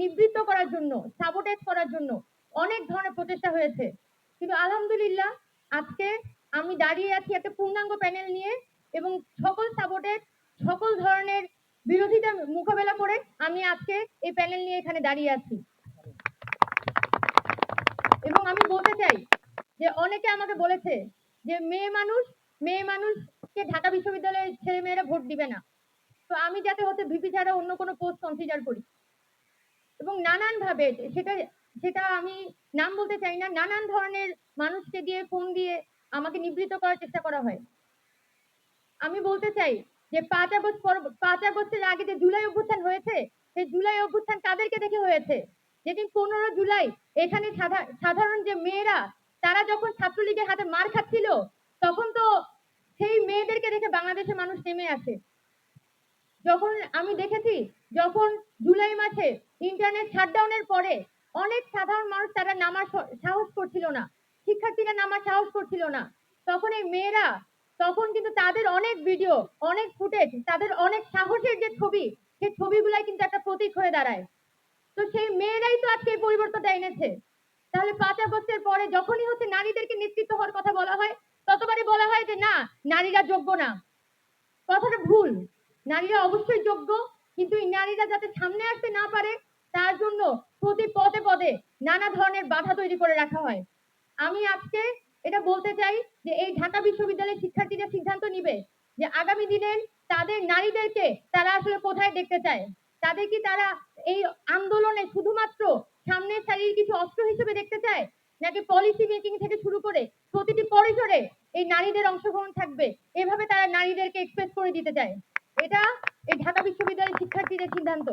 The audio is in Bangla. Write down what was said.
নিবৃত্ত করার জন্য সাবোটেজ করার জন্য অনেক ধরনের প্রচেষ্টা হয়েছে। কিন্তু আলহামদুলিল্লাহ আজকে আমি দাঁড়িয়ে আছি একটা পূর্ণাঙ্গ প্যানেল নিয়ে এবং সকল সাবোটেজ সকল ধরনের বিরোধিতা মোকাবেলা করে আমি আজকে এই প্যানেল নিয়ে এখানে দাঁড়িয়ে আছি। এবং আমি বলতে চাই যে অনেকে আমাকে বলেছে যে মেয়ে মানুষ, মেয়ে মানুষকে ঢাকা বিশ্ববিদ্যালয়ের ছেলে মেয়েরা ভোট দিবে না। তো আমি যাতে হচ্ছে ভিপি ছাড়া অন্য কোনো পোস্ট কনসিডার করি। এবং নানান ভাবে সেটা সেটা আমি নাম বলতে চাই না, নানান ধরনের মানুষকে দিয়ে ফোন দিয়ে আমাকে নিবৃত্ত করার চেষ্টা করা হয়। আমি বলতে চাই যে পাঁচ আগস্ট পাঁচ আগস্টের আগে যে জুলাই অভ্যুত্থান হয়েছে, সেই জুলাই অভ্যুত্থান কাদেরকে দেখে হয়েছে? যেদিন পনেরো জুলাই এখানে সাধা- সাধারণ যে মেয়েরা, তারা যখন ছাত্রলীগের হাতে মার খাচ্ছিল, তখন তো সেই মেয়েদেরকে দেখে বাংলাদেশের মানুষ নেমে আসে। যখন আমি দেখেছি, যখন জুলাই মাসে ইন্টারনেট শাটডাউনের পরে অনেক সাধারণ মানুষ তারা নামার সাহস করছিল না। শিক্ষার্থীরা নামার সাহস করছিল না। তখন এই মেয়েরা, তখন কিন্তু তাদের অনেক ভিডিও অনেক ফুটেজ তাদের অনেক সাহসের যে ছবি, সেই ছবিগুলাই কিন্তু একটা প্রতীক হয়ে দাঁড়ায়। তো সেই মেয়েরাই তো আজকে এই পরিবর্তনটা এনেছে। তাহলে পাঁচ আগস্টের পরে যখনই হচ্ছে নারীদেরকে নেতৃত্ব হওয়ার কথা বলা হয়, ততবারই বলা হয় যে না, নারীরা যোগ্য না। কথাটা ভুল। নারীরা অবশ্যই যোগ্য, কিন্তু এই নারীরা যাতে সামনে আসতে না পারে, তার জন্য প্রতি পদে পদে নানা ধরনের বাধা তৈরি করে রাখা হয়। আমি আজকে এটা বলতে চাই যে এই ঢাকা বিশ্ববিদ্যালয়ের শিক্ষার্থীরা সিদ্ধান্ত নিবে যে আগামী দিনের তাদের নারীদেরকে তারা আসলে কোথায় দেখতে চায়। তাদের কি তারা এই আন্দোলনে শুধুমাত্র সামনের সারির কিছু অস্ত্র হিসেবে দেখতে চায়, নাকি পলিসি মেকিং থেকে শুরু করে প্রতিটি পরিসরে এই নারীদের অংশগ্রহণ থাকবে? এভাবে তারা নারীদেরকে এক্সপ্রেস করে দিতে চায়। এটা এই ঢাকা বিশ্ববিদ্যালয়ের শিক্ষার্থীদের সিদ্ধান্ত।